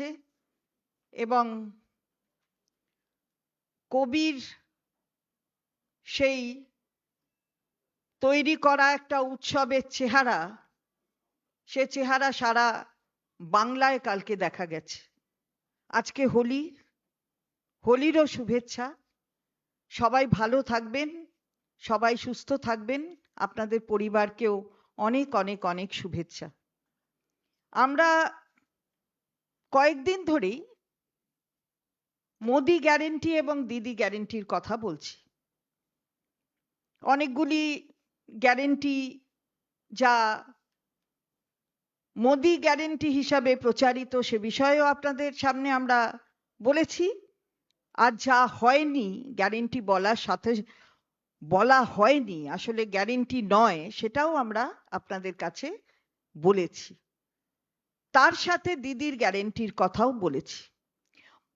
গেছে এবং কবির সেই তৈরি করা একটা উৎসবের চেহারা, সে চেহারা সারা বাংলায় কালকে দেখা গেছে। আজকে হোলি, হোলিরও শুভেচ্ছা। সবাই ভালো থাকবেন, সবাই সুস্থ থাকবেন। আপনাদের পরিবারকেও অনেক অনেক অনেক শুভেচ্ছা। আমরা কয়েকদিন ধরেই মোদি গ্যারেন্টি এবং দিদি গ্যারেন্টির কথা বলছি। অনেকগুলি গ্যারেন্টি যা মোদি গ্যারেন্টি হিসাবে প্রচারিত সে বিষয়েও আপনাদের সামনে আমরা বলেছি। আর যা হয়নি, গ্যারেন্টি বলার সাথে বলা হয়নি, আসলে গ্যারেন্টি নয়, সেটাও আমরা আপনাদের কাছে বলেছি। তার সাথে দিদির গ্যারেন্টির কথাও বলেছি।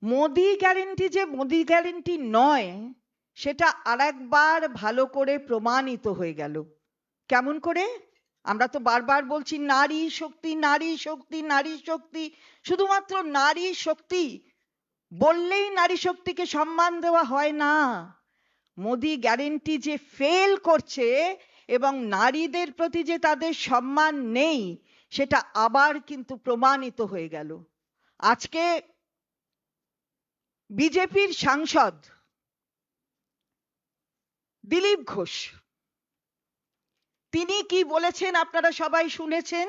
মোদি গ্যারেন্টি যে মোদি গ্যারেন্টি নয়, সেটা আরেকবার ভালো করে প্রমাণিত হয়ে গেল। কেমন করে? আমরা তো বারবার বলছি, নারী শক্তি নারী শক্তি নারী শক্তি, শুধুমাত্র নারী শক্তি, বললেই নারী শক্তিকে সম্মান দেওয়া হয় না। মোদি গ্যারেন্টি যে ফেল করছে, এবং নারীদের প্রতি যে তাদের সম্মান নেই সেটা আবার কিন্তু প্রমাণিত হয়ে গেল। আজকে বিজেপির সাংসদ দিলীপ ঘোষ, তিনি কি বলেছেন আপনারা সবাই শুনেছেন?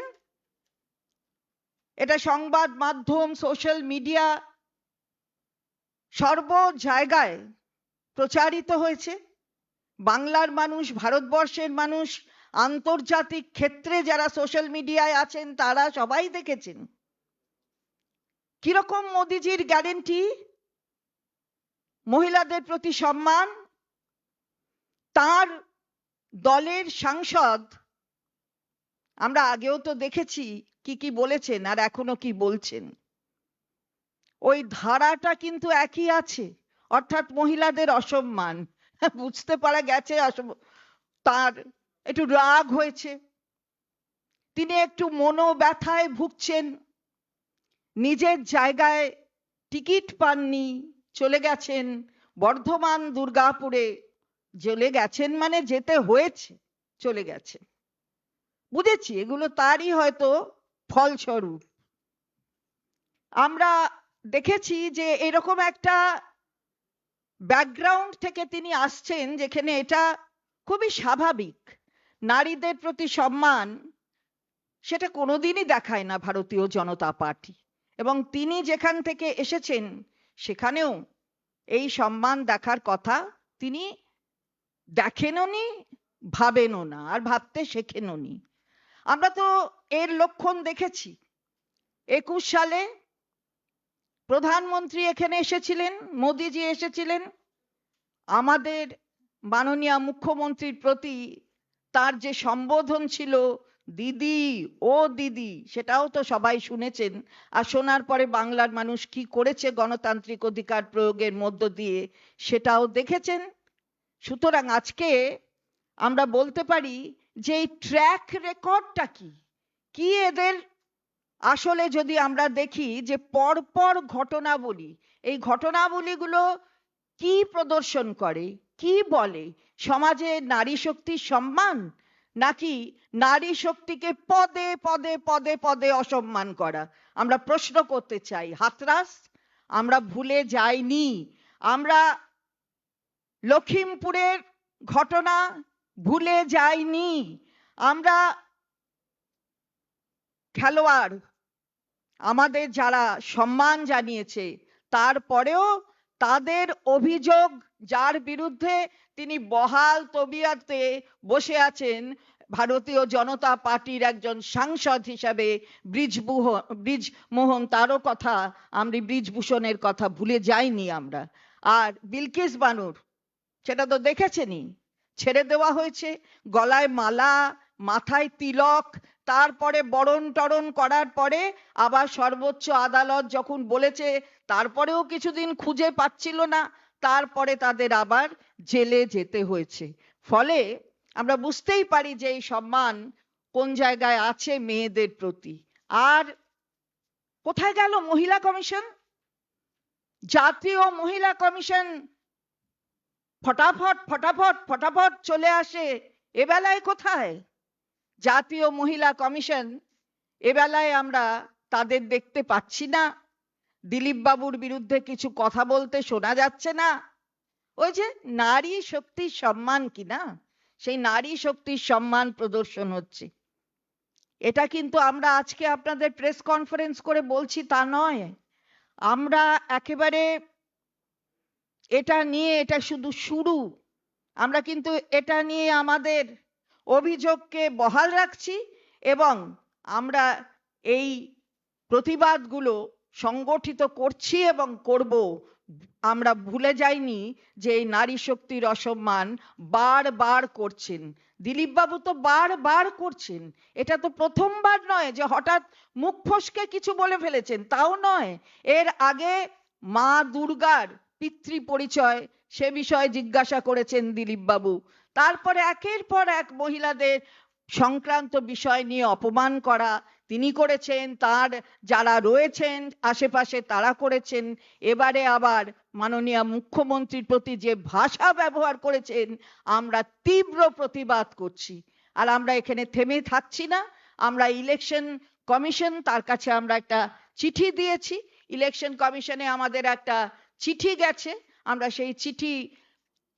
এটা সংবাদ মাধ্যম, সোশ্যাল মিডিয়া, সর্ব জায়গায় প্রচারিত হয়েছে। বাংলার মানুষ, ভারতবর্ষের মানুষ আন্তর্জাতিক ক্ষেত্রে যারা সোশ্যাল মিডিয়ায় আছেন, তারা সবাই দেখেছেন। কীরকম মোদিজির গ্যারেন্টি মহিলাদের প্রতি সম্মান? তার দলের সাংসদ? আমরা আগেও তো দেখেছি কি কি বলেছেন আর এখনও কি বলছেন। ওই ধারাটা কিন্তু একই আছে, অর্থাৎ মহিলাদের অসম্মান। বুঝতে পারা গেছে তার একটু রাগ হয়েছে। তিনি একটু মনোব্যথায় ভুগছেন। নিজের জায়গায় টিকিট পাননি, চলে গেছেন। বর্ধমান, দুর্গাপুরে চলে গেছেন মানে যেতে হয়েছে, চলে গেছে। বুঝেছি, এগুলো তারই হয়তো ফলস্বরূপ। আমরা দেখেছি যে এরকম একটা ব্যাকগ্রাউন্ড থেকে তিনি আসছেন যেখানে এটা খুবই স্বাভাবিক। নারীদের প্রতি সম্মান সেটা কোনোদিনই দেখায় না ভারতীয় জনতা পার্টি। এবং তিনি যেখান থেকে এসেছেন, সেখানেও এই সম্মান দেখার কথা তিনি দেখেনও নি, ভাবেনও না, আর ভাবতে শেখেনও নি। আমরা তো এর লক্ষণ দেখেছি। একুশ সালে প্রধানমন্ত্রী এখানে এসেছিলেন, মোদিজি এসেছিলেন। আমাদের মাননীয় মুখ্যমন্ত্রীর প্রতি তার যে সম্বোধন ছিল, দিদি, ও দিদি, সেটাও তো সবাই শুনেছেন। আর শোনার পরে বাংলার মানুষ কি করেছে গণতান্ত্রিক অধিকার প্রয়োগের মধ্য দিয়ে, সেটাও দেখেছেন? সুতরাং আজকে আমরা বলতে পারি যে এই ট্র্যাক রেকর্ডটা কি? কি এদের আসলে যদি আমরা দেখি যে পরপর ঘটনাবলী, এই ঘটনাবলীগুলো কি প্রদর্শন করে, কি বলে সমাজে নারী শক্তির সম্মান নাকি নারী শক্তিকে পদে পদে পদে পদে অসম্মান করা? আমরা প্রশ্ন করতে চাই, হাতরাস, আমরা ভুলে যাইনি। আমরা লখিমপুরের ঘটনা ভুলে যাইনি। আমরা খেলোয়াড়, আমাদের যারা সম্মান জানিয়েছে, তারপরেও তাদের অভিযোগ, যার বিরুদ্ধে তিনি বহাল তবিয়াতে বসে আছেন, ভারতীয় জনতা পার্টির একজন সাংসদ হিসাবে ব্রিজবুহ, ব্রিজমোহন তারও কথা আমরা ব্রিজভূষণের কথা ভুলে যাইনি আমরা। আর বিলকিস বানুর, সেটা তো দেখেছেনই, ছেড়ে দেওয়া হয়েছে, গলায় মালা, মাথায় তিলক তারপরে বরণ টরণ করার পরে আবার সর্বোচ্চ আদালত যখন বলেছে, তারপরেও কিছুদিন খুঁজে পাচ্ছিল না, তারপরে তাদের আবার জেলে যেতে হয়েছে। ফলে আমরা বুঝতেই পারি যে এই সম্মান কোন জায়গায় আছে মেয়েদের প্রতি। আর কোথায় গেল মহিলা কমিশন? জাতীয় মহিলা কমিশন ফটাফট ফটাফট ফটাফট চলে আসে। এবেলায় কোথায়? জাতীয় মহিলা কমিশন এবেলায় আমরা তাদের দেখতে পাচ্ছি না। দিলীপ বাবুর বিরুদ্ধে কিছু কথা বলতে শোনা যাচ্ছে না। ওই যে নারী শক্তির সম্মান কি না? সেই নারী শক্তির সম্মান প্রদর্শন হচ্ছে। এটা কিন্তু আমরা আজকে আপনাদের প্রেস কনফারেন্স করে বলছি তা নয়। আমরা একেবারে এটা নিয়ে এটা শুধু শুরু। আমরা কিন্তু এটা নিয়ে আমাদের অভিযোগকে বহাল রাখছি এবং আমরা এই প্রতিবাদগুলো সংগঠিত করছি এবং করব। আমরা ভুলে যাইনি যে এই নারী শক্তির অসম্মান বারবার করছেন। দিলীপ বাবু তো বারবার করছেন। এটা তো প্রথমবার নয় যে হঠাৎ মুখ ফসকে কিছু বলে ফেলেছেন। তাও নয়। এর আগে মা দুর্গার পিতৃ পরিচয় সে বিষয়ে জিজ্ঞাসা করেছেন দিলীপ বাবু তারপরে একের পর এক মহিলাদের সংক্রান্ত বিষয় নিয়ে অপমান করা তিনি করেছেন, তার যারা রয়েছেন আশেপাশে তারা করেছেন। এবারে আবার মাননীয় মুখ্যমন্ত্রীর প্রতি যে ভাষা ব্যবহার করেছেন, আমরা তীব্র প্রতিবাদ করছি। আর আমরা এখানে থেমে থাকছি না। আমরা ইলেকশন কমিশন, তার কাছে আমরা একটা চিঠি দিয়েছি। ইলেকশন কমিশনে আমাদের একটা চিঠি গেছে। আমরা সেই চিঠি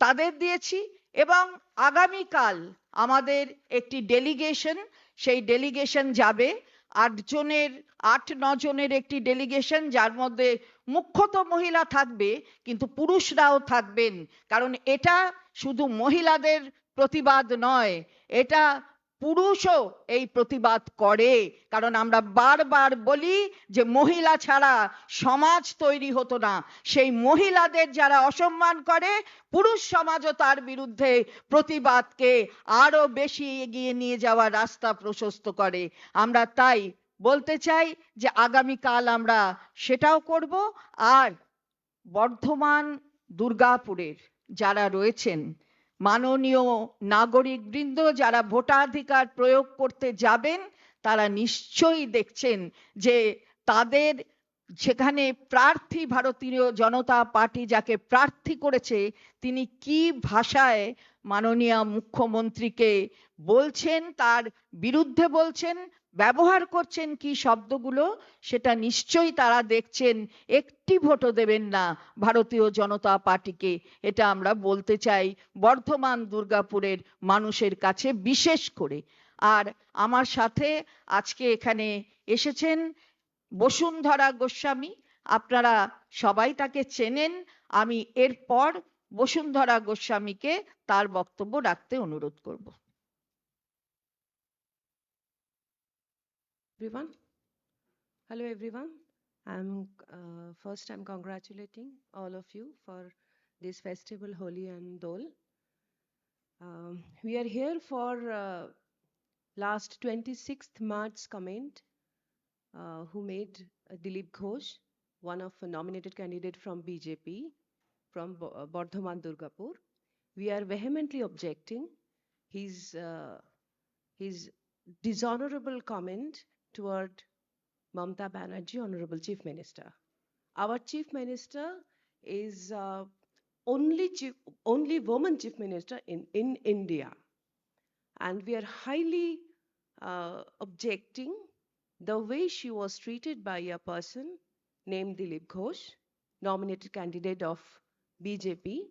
তাদের দিয়েছি। এবং আগামীকাল আমাদের একটি ডেলিগেশন সেই ডেলিগেশন যাবে। আট জনের, আট, ন জনের একটি ডেলিগেশন যার মধ্যে মুখ্যত মহিলা থাকবে, কিন্তু পুরুষরাও থাকবেন। কারণ এটা শুধু মহিলাদের প্রতিবাদ নয়, এটা পুরুষও এই প্রতিবাদ করে। কারণ আমরা বারবার বলি যে, মহিলা ছাড়া সমাজ তৈরি হতো না। সেই মহিলাদের যারা অসম্মান করে, পুরুষ সমাজও তার বিরুদ্ধে প্রতিবাদকে আরও বেশি এগিয়ে নিয়ে যাওয়ার রাস্তা প্রশস্ত করে। আমরা তাই বলতে চাই যে, আগামীকাল আমরা সেটাও করব। আর বর্ধমান, দুর্গাপুরের যারা রয়েছেন মাননীয় নাগরিক বৃন্দ যারা ভোটাধিকার প্রয়োগ করতে যাবেন, তারা নিশ্চয়ই দেখছেন যে তাদের সেখানে প্রার্থী ভারতীয় জনতা পার্টি যাকে প্রার্থী করেছে, তিনি কি ভাষায় মাননীয় মুখ্যমন্ত্রীকে বলছেন, তার বিরুদ্ধে বলছেন ব্যবহার করছেন কি শব্দগুলো, সেটা নিশ্চয়ই তারা দেখছেন। একটি ভোটও দেবেন না ভারতীয় জনতা পার্টিকে। এটা আমরা বলতে চাই বর্ধমান, দুর্গাপুরের মানুষের কাছে বিশেষ করে। আর আমার সাথে আজকে এখানে এসেছেন বসুন্ধরা গোস্বামী। আপনারা সবাই তাকে চেনেন। আমি এরপর বসুন্ধরা গোস্বামীকে তার বক্তব্য রাখতে অনুরোধ করব। Everyone. Hello, everyone. I'm uh, first. I'm congratulating all of you for this festival, Holi and Dol. Um, we are here for uh, last 26th March comment, uh, who made uh, Dilip Ghosh, one of nominated candidate from BJP from Bo- uh, Bardhaman Durgapur. We are vehemently objecting his uh, his dishonorable comment toward Mamta Banerjee, Honorable Chief Minister. Our Chief Minister is uh, only chief, only woman Chief Minister in, in India. And we are highly uh, objecting the way she was treated by a person named Dilip Ghosh, nominated candidate of BJP.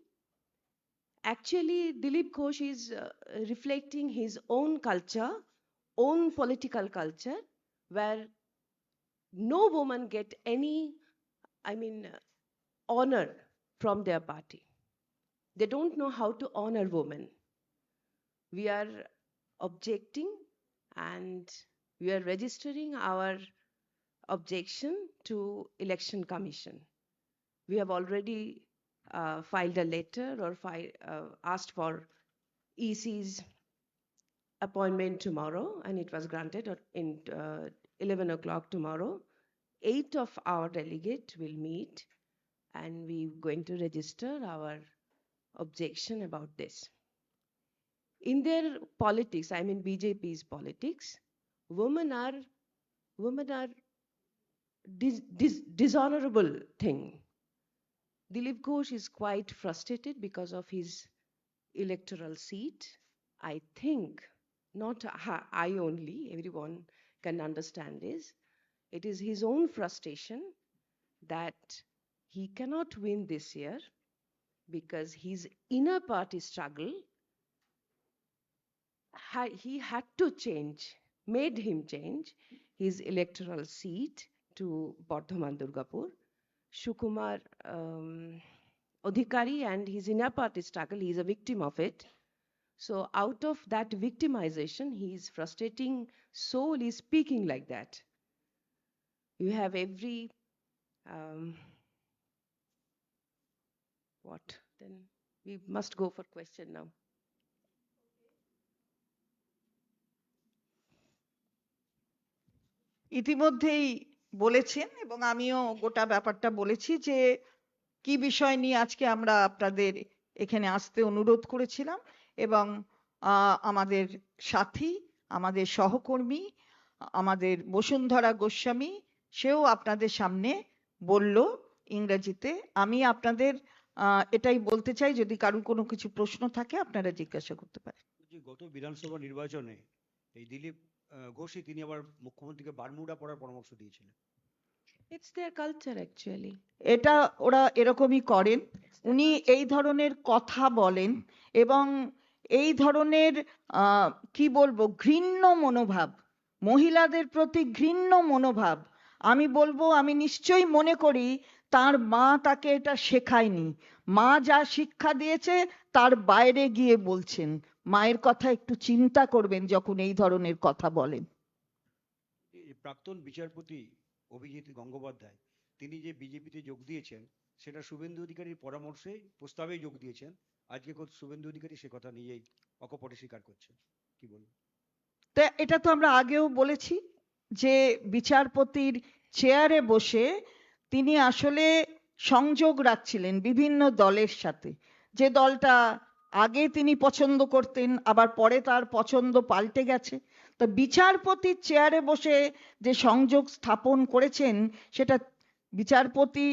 Actually, Dilip Ghosh is uh, reflecting his own culture, own political culture, where no woman get any, I mean, honor from their party. They don't know how to honor women. We are objecting and we are registering our objection to election commission. We have already uh, filed a letter or fi- uh, asked for EC's appointment tomorrow, and it was granted in uh, 11 o'clock tomorrow. Eight of our delegate will meet, and we're going to register our objection about this. In their politics, I mean BJP's politics, women are women are dis- dis- dishonorable thing. Dilip Ghosh is quite frustrated because of his electoral seat. I think, not I only, everyone can understand this. It is his own frustration that he cannot win this year because his inner party struggle he had to change, made him change his electoral seat to Bardhaman Durgapur. Shukumar um, Odhikari and his inner party struggle, he is a victim of it. So, out of that victimization, he is frustrating soul is speaking like that. You have every um, what? Then we must go for question now. ইতিমধ্যেই বলেছেন এবং আমিও গোটা ব্যাপারটা বলেছি যে কি বিষয় নিয়ে আজকে আমরা আপনাদের এখানে আসতে অনুরোধ করেছিলাম এবং আমাদের সাথী আমাদের সহকর্মী আমাদের বসুন্ধরা গোস্বামী সেও আপনাদের সামনে বলল ইংরেজিতে। আমি আপনাদের এটাই বলতে চাই যদি কারোর কোনো কিছু প্রশ্ন থাকে আপনারা জিজ্ঞাসা করতে পারেন। গত বিধানসভা নির্বাচনে এই দিলীপ ঘোষই তিনি আবার মুখ্যমন্ত্রীকে বারমুডা পড়ার পরামর্শ দিয়েছিলেন। It's their culture actually. এটা ওরা এরকমই করেন। উনি এই ধরনের কথা বলেন এবং এই ধরনের কি বলব, ঘৃণ্য মনোভাব, মহিলাদের প্রতি ঘৃণ্য মনোভাব, আমি বলব, আমি নিশ্চয়ই মনে করি তার মা তাকে এটা শেখায়নি। মা যা শিক্ষা দিয়েছে তার বাইরে গিয়ে বলছেন। মায়ের কথা একটু চিন্তা করবেন যখন এই ধরনের কথা বলেন। প্রাক্তন বিচারপতি অভিজিৎ গঙ্গোপাধ্যায়, তিনি যে বিজেপিতে যোগ দিয়েছেন, সেটা শুভেন্দু অধিকারীর পরামর্শে প্রস্তাবেই যোগ দিয়েছেন। আজকে খোদ শুভেন্দু অধিকারী সে কথা নিজেই অকপটে স্বীকার করছেন কি বলব তা এটা তো আমরা আগেও বলেছি যে বিচারপতির চেয়ারে বসে তিনি আসলে সংযোগ রাখছিলেন বিভিন্ন দলের সাথে। যে দলটা আগে তিনি পছন্দ করতেন, আবার পরে তার পছন্দ পাল্টে গেছে। তো বিচারপতির চেয়ারে বসে যে সংযোগ স্থাপন করেছেন, সেটা বিচারপতি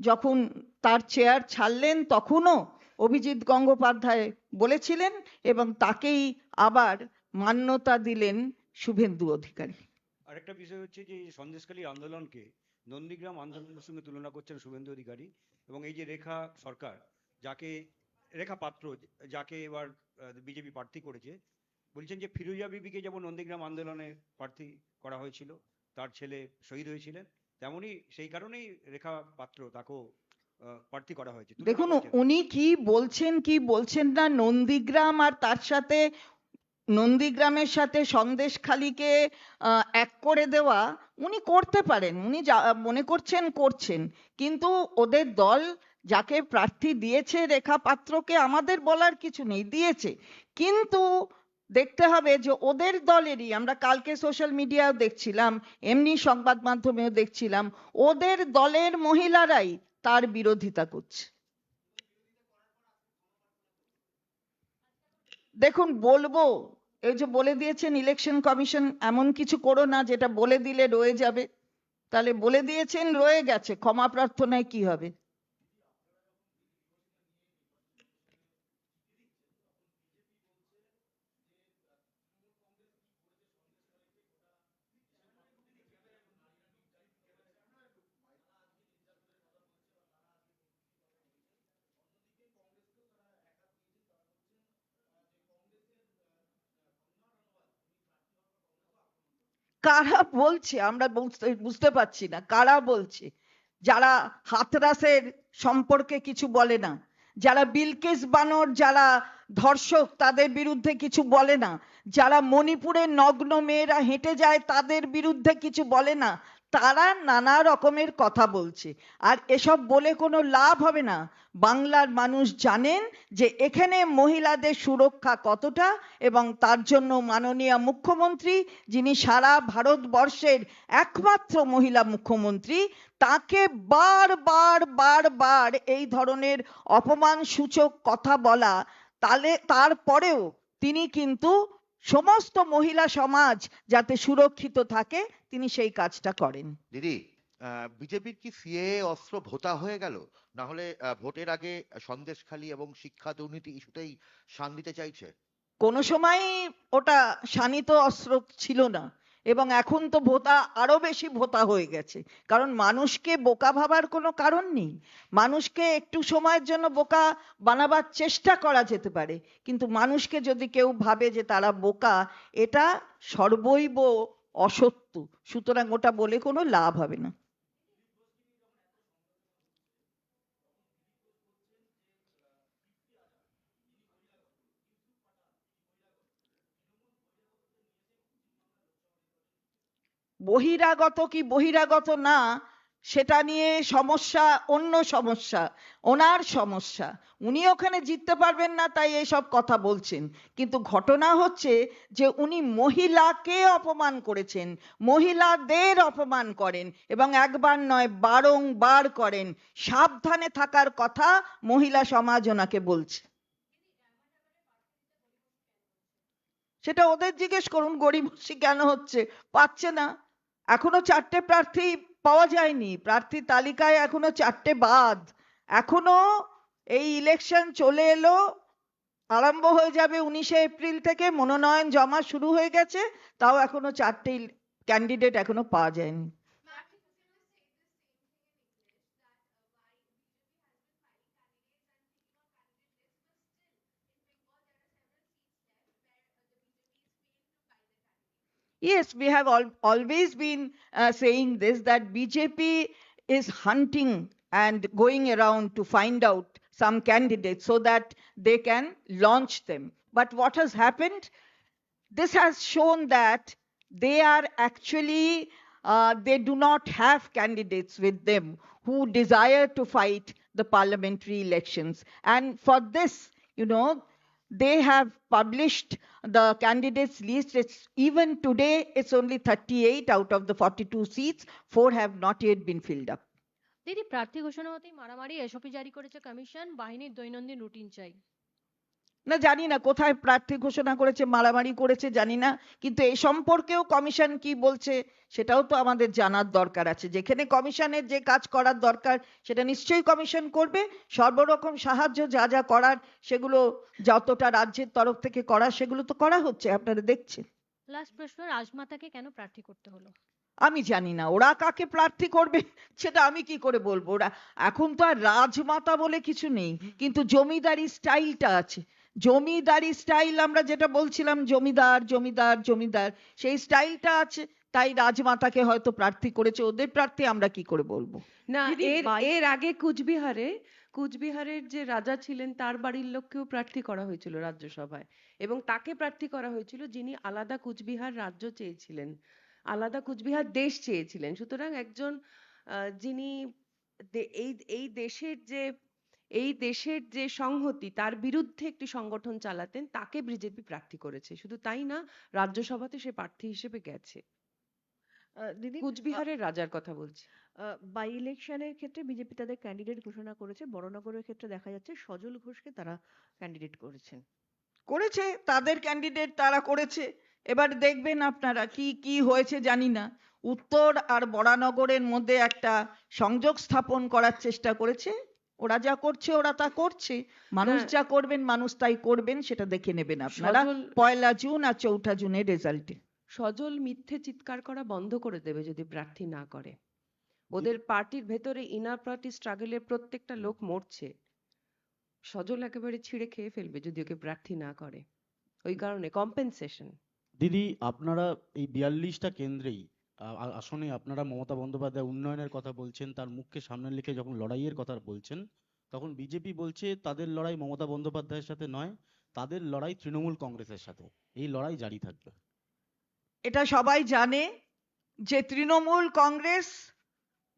যখন তার চেয়ার ছাড়লেন তখনও অভিজিৎ গঙ্গোপাধ্যায় বলেছিলেন এবং তাকেই আবার মান্যতা দিলেন শুভেন্দু অধিকারী। আরেকটা বিষয় হচ্ছে যে এই সন্দেশখালী আন্দোলনকে নন্দীগ্রাম আন্দোলনের সঙ্গে তুলনা করছেন শুভেন্দু অধিকারী এবং এই যে রেখা সরকার, যাকে রেখা পাত্র, যাকে এবার বিজেপি প্রার্থী করেছে, বলছেন যে ফিরোজা বিবিকে যেমন নন্দীগ্রাম আন্দোলনে প্রার্থী করা হয়েছিল, তার ছেলে শহীদ হয়েছিলেন, তেমনি সেই কারণেই রেখা পাত্র তাকেও প্রার্থী করা হয়েছে। দেখুন উনি কি বলছেন কি বলছেন না নন্দীগ্রাম আর তার সাথে নন্দীগ্রামের সাথে সন্দেশখালীকে এক করে দেওয়া উনি করতে পারেন উনি যা মনে করছেন করছেন। কিন্তু ওদের দল যাকে প্রার্থী দিয়েছে রেখা পাত্রকে আমাদের বলার কিছু নেই দিয়েছে। কিন্তু দেখতে হবে যে ওদের দলেরই আমরা কালকে সোশ্যাল মিডিয়াও দেখছিলাম এমনি সংবাদ মাধ্যমেও দেখছিলাম ওদের দলের মহিলারাই তার বিরোধিতা করছে। দেখুন, বলব, এই যে বলে দিয়েছেন ইলেকশন কমিশন এমন কিছু করো না যেটা বলে দিলে রয়ে যাবে। তাহলে বলে দিয়েছেন রয়ে গেছে, ক্ষমা প্রার্থনায় কি হবে? কারা বলছে? আমরা বুঝতে পারছি না। কারা বলছে? যারা হাতরাসের সম্পর্কে কিছু বলে না, যারা বিলকেস বানর, যারা ধর্ষক, তাদের বিরুদ্ধে কিছু বলে না, যারা মণিপুরের নগ্ন মেয়েরা হেঁটে যায়, তাদের বিরুদ্ধে কিছু বলে না তারা নানা রকমের কথা বলছে। আর এসব বলে কোনো লাভ হবে না। বাংলার মানুষ জানেন যে এখানে মহিলাদের সুরক্ষা কতটা এবং তার জন্য মাননীয় মুখ্যমন্ত্রী, যিনি সারা ভারতবর্ষের একমাত্র মহিলা মুখ্যমন্ত্রী, তাকে বারবার বারবার এই ধরনের অপমান সূচক কথা বলা। তাহলে তারপরেও তিনি কিন্তু সমস্ত মহিলা সমাজ যাতে সুরক্ষিত থাকে তিনি সেই কাজটা করেন। দিদি বিজেপির কি সিএ অস্ত্র ভোতা হয়ে গেল? না হলে ভোটের আগে সন্দেশখালী এবং শিক্ষা দুর্নীতি ইস্যুতেই শান দিতে চাইছে? কোনো সময় ওটা শানিত অস্ত্র ছিল না এবং এখন তো ভোতা আরও বেশি ভোতা হয়ে গেছে। কারণ মানুষকে বোকা ভাবার কোনো কারণ নেই। মানুষকে একটু সময়ের জন্য বোকা বানাবার চেষ্টা করা যেতে পারে। কিন্তু মানুষকে যদি কেউ ভাবে যে তারা বোকা এটা সর্বৈব অসত্য। সুতরাং ওটা বলে কোনো লাভ হবে না। বহিরাগত কি বহিরাগত না? সেটা নিয়ে সমস্যা, অন্য সমস্যা, ওনার সমস্যা। উনি ওখানে জিততে পারবেন না, তাই এইসব কথা বলছেন। কিন্তু ঘটনা হচ্ছে যে উনি মহিলাকে অপমান করেছেন, মহিলাদের অপমান করেন এবং একবার নয়, বারংবার করেন। সাবধানে থাকার কথা মহিলা সমাজ ওনাকে বলছে। সেটা ওদের জিজ্ঞেস করুন গরিবসী কেন হচ্ছে? পাচ্ছে না। এখনও চারটে প্রার্থী পাওয়া যায়নি। প্রার্থী তালিকায় এখনও চারটে বাদ। এখনও এই ইলেকশন চলে এলো, আরম্ভ হয়ে যাবে উনিশে এপ্রিল থেকে। মনোনয়ন জমা শুরু হয়ে গেছে, তাও এখনও চারটে ক্যান্ডিডেট এখনও পাওয়া যায়নি। Yes, we have al- always been uh, saying this that BJP is hunting and going around to find out some candidates so that they can launch them. But what has happened? This has shown that they are actually, uh, they do not have candidates with them who desire to fight the parliamentary elections. And for this, you know, they have published the candidates list it's even today it's only 38 out of the 42 seats four have not yet been filled up দিদি প্রার্থী ঘোষণা হতেই মারামারি SOP জারি করেছে commission বাহিনীর দৈনন্দিন routine চাই না জানি না কোথায় প্রার্থী ঘোষণা করেছে মারামারি করেছে জানি না। কিন্তু এই সম্পর্কেও কমিশন কি বলছে সেটাও তো আমাদের জানার দরকার আছে। যেখানে কমিশনের যে কাজ করার দরকার সেটা নিশ্চয়ই কমিশন করবে। সর্বরকম সাহায্য যা যা করার সেগুলো যতটা রাজ্যের তরফ থেকে করার সেগুলো তো করা হচ্ছে আপনারা দেখছেন। লাস্ট প্রশ্ন রাজমাতাকে কেন প্রার্থী করতে হলো? আমি জানি না ওরা কাকে প্রার্থী করবে সেটা আমি কি করে বলব? ওরা এখন তো আর রাজমাতা বলে কিছু নেই কিন্তু জমিদারি স্টাইলটা আছে। জমিদারি স্টাইল আমরা যেটা বলছিলাম জমিদার জমিদার জমিদার সেই স্টাইলটা আছে তাই রাজমাতাকে হয়তো প্রার্থী করেছে ওদের প্রার্থী আমরা কি করে বলব? না এর এর আগে কুচবিহারে কুচবিহারের যে রাজা ছিলেন তার বাড়ির লোককেও প্রার্থী করা হয়েছিল রাজ্যসভায়। এবং তাকে প্রার্থী করা হয়েছিল যিনি আলাদা কুচবিহার রাজ্য চেয়েছিলেন আলাদা কুচবিহার দেশ চেয়েছিলেন। সুতরাং একজন আহ, যিনি এই এই দেশের যে এই দেশের যে সংহতি তার বিরুদ্ধে একটি সংগঠন চালাতেন তাকে বিজেপি প্রার্থী করেছে। শুধু তাই না রাজ্যসভাতে সে প্রার্থী হিসেবে গেছে। দিদি কুচবিহারের রাজার কথা বলছি। বাই ইলেকশনের ক্ষেত্রে বিজেপি তাদের ক্যান্ডিডেট ঘোষণা করেছে। বড়নগরের ক্ষেত্রে দেখা যাচ্ছে সজল ঘোষকে তারা ক্যান্ডিডেট করেছেন। করেছে তাদের ক্যান্ডিডেট তারা করেছে। এবার দেখবেন আপনারা কি কি হয়েছে জানি না। উত্তর আর বরানগরের মধ্যে একটা সংযোগ স্থাপন করার চেষ্টা করেছে। ওরা যা করছে ওরা তা করছে। মানুষ যা করবেন মানুষ তাই করবেন সেটা দেখে নেবেন আপনারা। সজল- পয়লা জুন আর চৌঠা জুনের রেজাল্টে সজল মিথ্যে চিৎকার করা বন্ধ করে দেবে যদি প্রার্থী না করে। ওদের পার্টির ভেতরে ইনার পার্টি স্ট্রাগলের প্রত্যেকটা লোক মরছে। সজল একেবারে ছিঁড়ে খেয়ে ফেলবে যদি ওকে প্রার্থী না করে। ওই কারণে কম্পেনসেশন দিদি আপনারা এই বিয়াল্লিশটা কেন্দ্রেই আসনে আপনারা মমতা বন্দ্যোপাধ্যায় উন্নয়নের কথা বলছেন, তার মুখকে সামনে লিখে যখন লড়াইয়ের কথা বলছেন, তখন বিজেপি বলছে, তাদের লড়াই মমতা বন্দ্যোপাধ্যায়ের সাথে নয়, তাদের লড়াই তৃণমূল কংগ্রেসের সাথে। এই লড়াই জারি থাকবে। এটা সবাই জানে যে তৃণমূল কংগ্রেস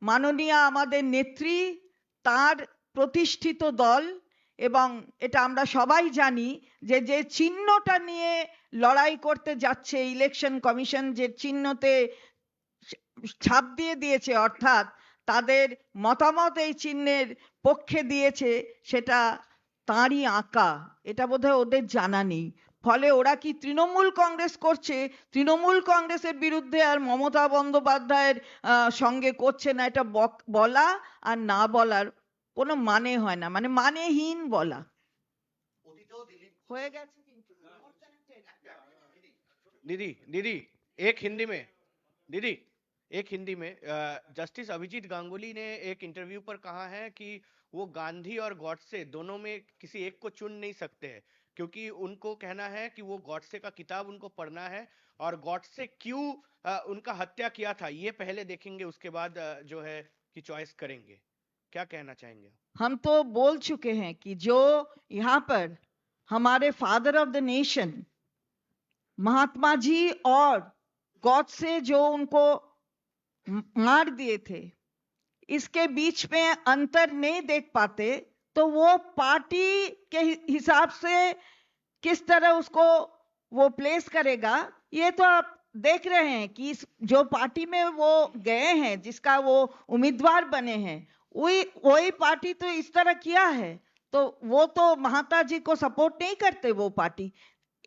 মাননীয়া আমাদের নেত্রী, তার প্রতিষ্ঠিত দল এবং এটা আমরা সবাই জানি যে যে চিহ্নটা নিয়ে লড়াই করতে যাচ্ছে ইলেকশন কমিশন, যে চিহ্নতে ছাপ দিয়ে দিয়েছে অর্থাৎ তাদের মতামত এই চিহ্নের পক্ষে দিয়েছে সেটা তাঁরই আঁকা এটা বোধহয় ওদের জানা নেই ফলে ওরা কি তৃণমূল কংগ্রেস করছে তৃণমূল কংগ্রেসের বিরুদ্ধে আর মমতা বন্দ্যোপাধ্যায়ের আহ, সঙ্গে করছে না এটা বক- বলা আর না বলার কোনো মানে হয় না মানে মানেহীন বলা অতীতেও দিলীপ হয়ে গেছে কিন্তু दीदी दीदी एक हिंदी में दीदी एक हिंदी में जस्टिस अभिजीत गांगुली ने एक इंटरव्यू पर कहा है कि वो गांधी और गॉडसे दोनों में किसी एक को चुन नहीं सकते हैं, क्योंकि उनको कहना है कि वो गॉडसे का किताब उनको पढ़ना है और गॉडसे क्यों उनका हत्या किया था, ये पहले देखेंगे, उसके बाद जो है कि चॉइस करेंगे। क्या कहना चाहेंगे हम तो बोल चुके हैं कि जो यहाँ पर हमारे father of the nation, Mahatma ji और गॉड से जो उनको मार दिए थे। इसके बीच में अंतर नहीं देख पाते तो वो पार्टी के हिसाब से किस तरह उसको वो प्लेस करेगा, ये तो आप देख रहे हैं कि जो पार्टी में वो गए हैं, जिसका वो उम्मीदवार बने हैं, वही वही पार्टी तो इस तरह किया है। तो वो तो महात्मा जी को सपोर्ट नहीं करते वो पार्टी।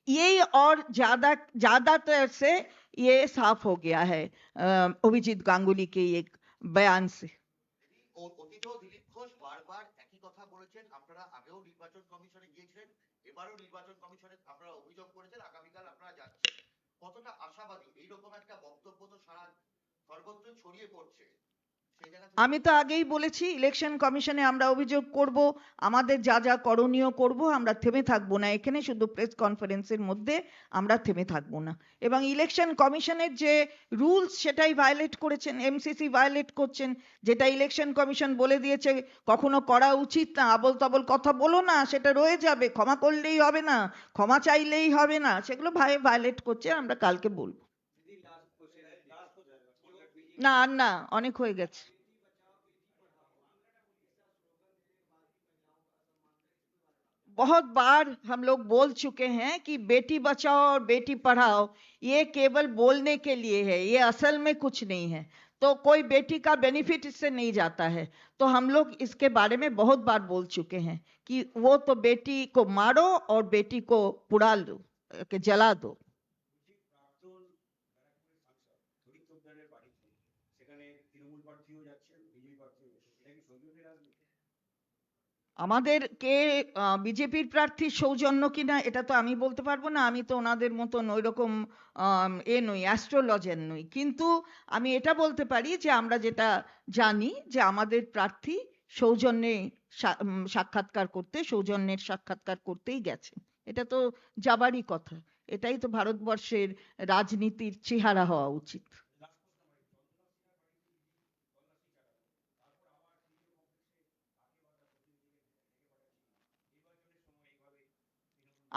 यही और ज्यादा ज्यादातर से ये साफ हो गया है अ, अभिजीत गांगुली के एक बयान से ও- অতীতেও দিলীপ ঘোষ বারবার একই কথা বলেছেন আপনারা আগেও নির্বাচন কমিশনে গিয়েছিলেন এবারও নির্বাচন কমিশনে আপনারা অভিযোগ করেছেন আগামীকাল আপনারা যাচ্ছেন কতটা আশাবাদী এইরকম একটা বক্তব্য তো সারা সর্বত্র ছড়িয়ে পড়ছে সেই জায়গা থেকে- আমি তো আগেই বলেছি ইলেকশন কমিশনে আমরা অভিযোগ করব, আমাদের যা যা করণীয় করব, আমরা থেমে থাকব না। এখানে শুধু প্রেস কনফারেন্সের মধ্যে আমরা থেমে থাকব না। এবং ইলেকশন কমিশনের যে রুলস সেটাই ভায়োলেট করেছেন এমসিসি ভায়োলেট করছেন, যেটা ইলেকশন কমিশন বলে দিয়েছে, কখনো করা উচিত না আবল তাবল কথা বলো না, সেটা রয়ে যাবে, ক্ষমা করলেই হবে না, ক্ষমা চাইলেই হবে না, সেগুলো ভায়োলেট করছে, আমরা কালকে বলব। না আর না অনেক হয়ে গেছে बहुत बार हम लोग बोल चुके हैं कि बेटी बचाओ और बेटी पढ़ाओ ये केवल बोलने के लिए है ये असल में कुछ नहीं है तो कोई बेटी का बेनिफिट इससे नहीं जाता है तो हम लोग इसके बारे में बहुत बार बोल चुके हैं कि वो तो बेटी को मारो और बेटी को पुड़ा लो के जला दो আমাদের কে বিজেপির প্রার্থী সৌজন্য কিনা এটা তো আমি বলতে পারব না। আমি তো ওনাদের মতন ওইরকম আম, এ নই অ্যাস্ট্রোলজার নই। কিন্তু আমি এটা বলতে পারি যে আমরা যেটা জানি যে আমাদের প্রার্থী সৌজন্যে সাক্ষাৎকার করতে সৌজন্যের সাক্ষাৎকার করতেই গেছে। এটা তো যাবারই কথা। এটাই তো ভারতবর্ষের রাজনীতির চেহারা হওয়া উচিত।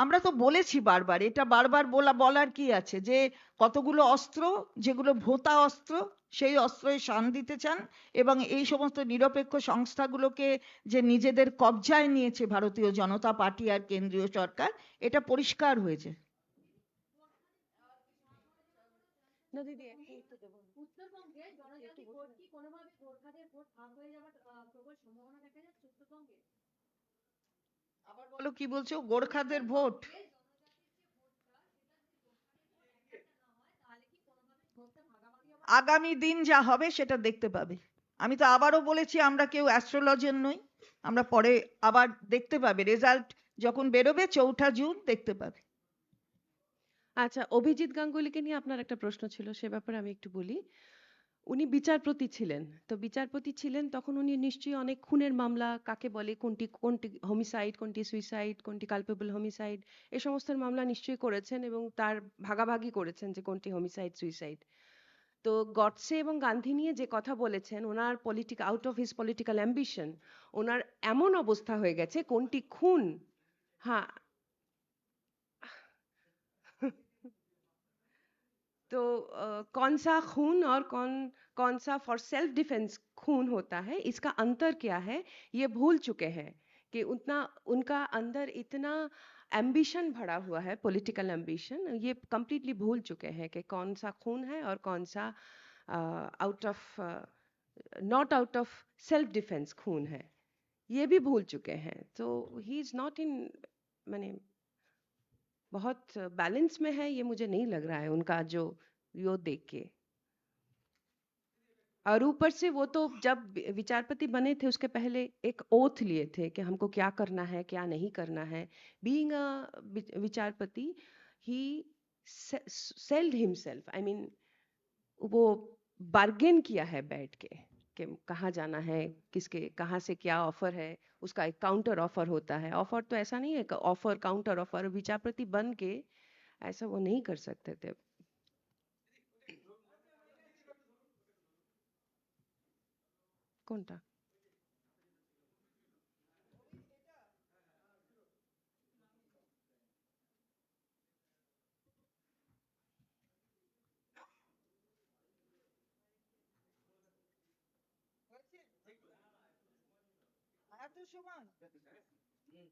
আমরা তো বলেছি বারবার, এটা বারবার বলা, বলার কি আছে? যে কতগুলো অস্ত্র, যেগুলো ভোতা অস্ত্র, সেই অস্ত্রে শান দিতে চান এবং এই সমস্ত নিরপেক্ষ সংস্থাগুলোকে যে নিজেদের কবজায় নিয়েছে ভারতীয় জনতা পার্টি আর কেন্দ্রীয় সরকার, এটা পরিষ্কার হয়েছে। উত্তরবঙ্গে জনজাতি ভোট কি কোনোভাবে গোর্খাদের ভোট ভাগ হয়ে যাওয়ার প্রবল সম্ভাবনা দেখা যাচ্ছে উত্তরবঙ্গে? বলো কি বলছো? গোর্খাদের ভোট। আগামী দিন যা হবে সেটা দেখতে পাবে। আমি তো আবারও বলেছি, আমরা কেউ অ্যাস্ট্রোলজার নই। আমরা পরে আবার দেখতে পাবে। রেজাল্ট যখন বেরোবে, চৌঠা জুন দেখতে পাবে। আচ্ছা অভিজিৎ গাঙ্গুলিকে নিয়ে আপনার একটা প্রশ্ন ছিল, সে ব্যাপারে আমি একটু বলি। উনি বিচারপতি ছিলেন। তো বিচারপতি ছিলেন তখন উনি নিশ্চয়ই অনেক খুনের মামলা কাকে বলে, কোনটি কোনটি হোমিসাইড কোনটি সুইসাইড কোনটি কালপেবল হোমিসাইড এই সমস্ত মামলা নিশ্চয়ই করেছেন এবং তার ভাগাভাগি করেছেন যে কোনটি হোমিসাইড সুইসাইড তো গডসে এবং গান্ধী নিয়ে যে কথা বলেছেন, ওনার politic out of his political ambition ওনার এমন অবস্থা হয়ে গেছে কোনটি খুন হ্যাঁ तो अ, कौन सा खून और कौन कौन सा फॉर सेल्फ डिफेंस खून होता है इसका अंतर क्या है ये भूल चुके हैं कि उतना उनका अंदर इतना एम्बिशन भरा हुआ है पॉलिटिकल एम्बिशन ये कंप्लीटली भूल चुके हैं कि कौन सा खून है और कौन सा out of not out of self defence खून है। ये भी भूल चुके हैं तो ही इज़ नॉट इन मैंने बहुत बैलेंस में है, ये मुझे नहीं लग रहा है उनका जो यो देख के। और ऊपर से वो तो जब विचारपति बने थे, उसके पहले एक ओथ लिए थे कि हमको क्या करना है, क्या नहीं करना है। बीइंग अ विचारपति ही सेल्ड हिमसेल्फ आई मीन वो बार्गेन किया है बैठ के। कि कहाँ जाना है, किसके, कहाँ से क्या ऑफ़र है, उसका एक काउंटर ऑफ़र होता है। ऑफ़र तो ऐसा नहीं है ऑफ़र, काउंटर ऑफ़र विचारप्रति बन के ऐसा वो नहीं कर सकते थे? কোনটা এত সময়